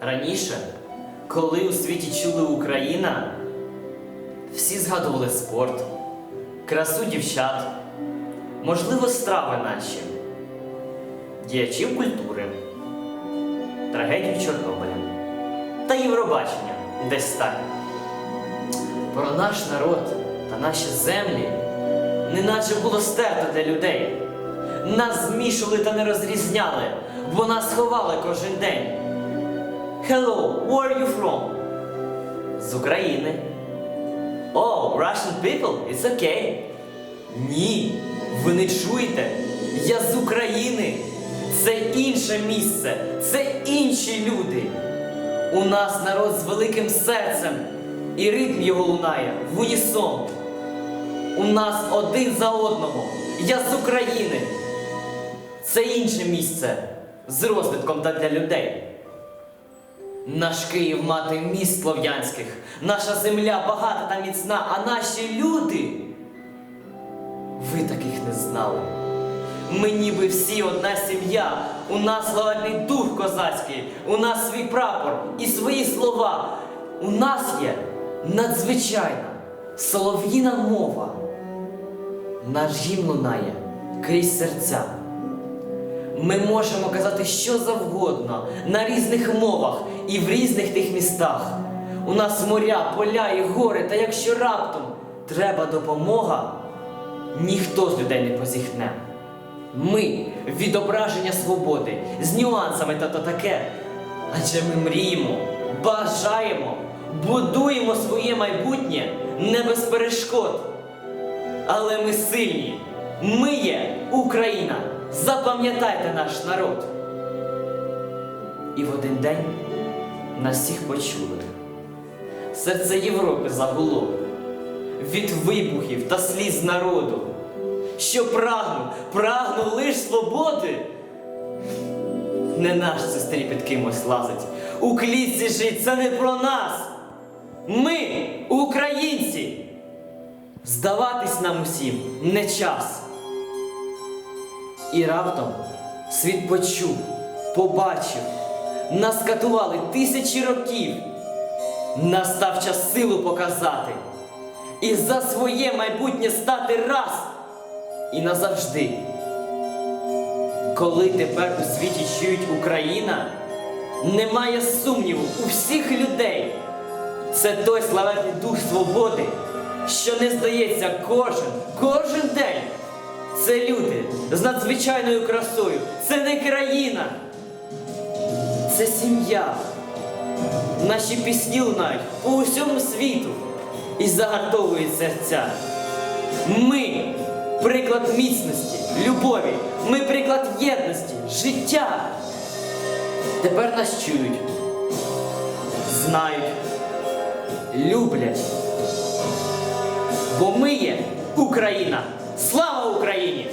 Раніше, коли у світі чули Україна, всі згадували спорт, красу дівчат, можливо, страви наші, діячів культури, трагедію Чорнобиля та Євробачення десь так. Про наш народ та наші землі неначе було стерто для людей. Нас змішували та не розрізняли, бо нас ховали кожен день. Hello, where are you from? З України. Oh, Russian people, it's okay. Ні, ви не чуєте. Я з України. Це інше місце, це інші люди. У нас народ з великим серцем, і ритм його лунає в унісон. У нас один за одного. Я з України. Це інше місце з розвитком та для людей. Наш Київ мати міст слов'янських, наша земля багата та міцна, а наші люди. Ви таких не знали. Ми ніби всі одна сім'я, у нас славетний дух козацький, у нас свій прапор і свої слова. У нас є надзвичайна солов'їна мова. Наш гімн лунає крізь серця. Ми можемо казати що завгодно на різних мовах і в різних тих містах. У нас моря, поля і гори, та якщо раптом треба допомога, ніхто з людей не позіхне. Ми відображення свободи з нюансами та то таке. Адже ми мріємо, бажаємо, будуємо своє майбутнє не без перешкод. Але ми сильні. Ми є Україна. Запам'ятайте наш народ. І в один день нас всіх почули. Серце Європи загуло від вибухів та сліз народу, що прагнув, прагнув лиш свободи. Не наш сестрі під кимось лазить. У клітці жить це не про нас. Ми українці. Здаватись нам усім не час. І раптом світ почув, побачив, нас катували тисячі років. Настав час силу показати і за своє майбутнє стати раз і назавжди. Коли тепер у світі чують Україна, немає сумніву у всіх людей. Це той славетний дух свободи, що не здається кожен, кожен день. Це люди з надзвичайною красою. Це не країна. Це сім'я. Наші пісні лунають по усьому світу і загартовують серця. Ми приклад міцності, любові, ми приклад єдності, життя. Тепер нас чують, знають, люблять. Бо ми є Україна. Слава Україні!